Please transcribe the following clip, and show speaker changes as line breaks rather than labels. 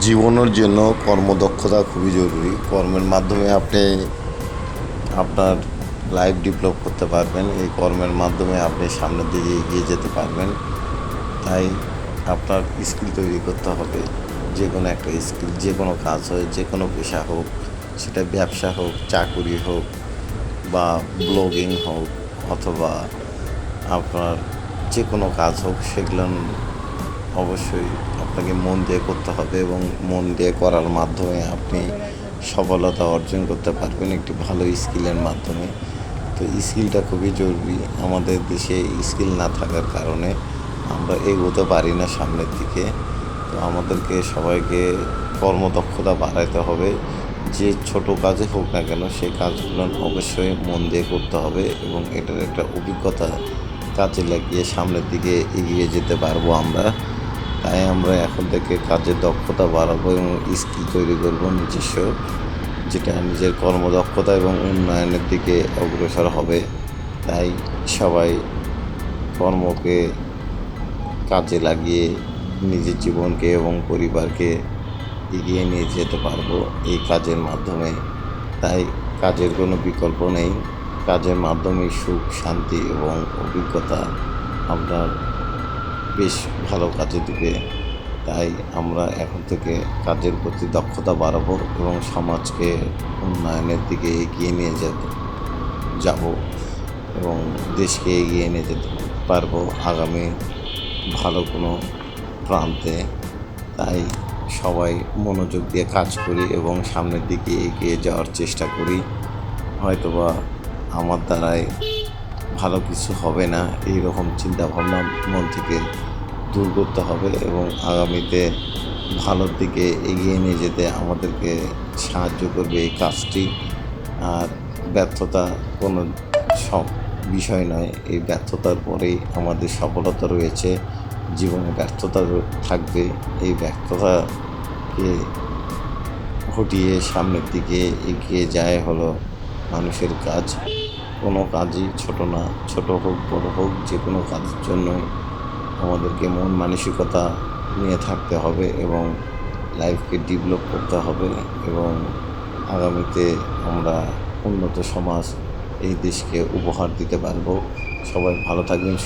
জীবনের জন্য কর্মদক্ষতা খুবই জরুরি। কর্মের মাধ্যমে আপনি আপনার লাইফ ডেভেলপ করতে পারবেন। এই কর্মের মাধ্যমে আপনি সামনের দিকে এগিয়ে যেতে পারবেন। তাই আপনার স্কিল তৈরি করতে হবে। যে কোনো একটা স্কিল যে কোনো কাজ হয় যে কোনো পেশা হোক, সেটা ব্যবসা হোক, চাকুরি হোক বা ব্লগিং হোক অথবা আপনার যে কোনো কাজ হোক, সেগুলো অবশ্যই আপনাকে মন দিয়ে করতে হবে এবং মন দিয়ে করার মাধ্যমে আপনি সফলতা অর্জন করতে পারবেন একটি ভালো স্কিলের মাধ্যমে। তো স্কিলটা খুবই জরুরি। আমাদের দেশে স্কিল না থাকার কারণে আমরা এগোতে পারি না সামনের দিকে। তো আমাদেরকে সবাইকে কর্মদক্ষতা বাড়াইতে হবে। যে ছোট কাজে হোক না কেন সেই কাজগুলো অবশ্যই মন দিয়ে করতে হবে এবং এটার একটা অভিজ্ঞতা কাজে লাগিয়ে সামনের দিকে এগিয়ে যেতে পারব আমরা। তাই আমরা এখন থেকে কাজের দক্ষতা বাড়াবো এবং স্কিল তৈরি করব নিজস্ব, যেটা নিজের কর্মদক্ষতা এবং উন্নয়নের দিকে অগ্রসর হবে। তাই সবাই কর্মকে কাজে লাগিয়ে নিজের জীবনকে এবং পরিবারকে এগিয়ে নিয়ে যেতে পারব এই কাজের মাধ্যমে। তাই কাজের কোনো বিকল্প নেই। কাজের মাধ্যমে সুখ, শান্তি এবং অভিজ্ঞতা আপনার বেশ ভালো কাজে দিবে। তাই আমরা এখন থেকে কাজের প্রতি দক্ষতা বাড়াবো এবং সমাজকে উন্নয়নের দিকে এগিয়ে নিয়ে যেতে যাব এবং দেশকে এগিয়ে নিয়ে যেতে পারব আগামী ভালো কোনো প্রান্তে। তাই সবাই মনোযোগ দিয়ে কাজ করি এবং সামনের দিকে এগিয়ে যাওয়ার চেষ্টা করি। হয়তোবা আমার দ্বারাই ভালো কিছু হবে না এই রকম চিন্তাভাবনা মন থেকে দূর করতে হবে এবং আগামীতে ভালোর দিকে এগিয়ে নিয়ে যেতে আমাদেরকে সাহায্য করবে এই কাজটি। আর ব্যর্থতা কোনো সব বিষয় নয়, এই ব্যর্থতার পরেই আমাদের সফলতা রয়েছে, জীবনে ব্যর্থতা থাকবে। এই ব্যর্থতাকে হটিয়ে সামনের দিকে এগিয়ে যায় হলো মানুষের কাজ। কোনো কাজই ছোট না, ছোট হোক, বড় হোক, যে কোনো কাজের জন্যই আমাদেরকে মন মানসিকতা নিয়ে থাকতে হবে এবং লাইফকে ডেভেলপ করতে হবে এবং আগামীতে আমরা উন্নত সমাজ এই দেশকে উপহার দিতে পারব। সবাই ভালো থাকবেন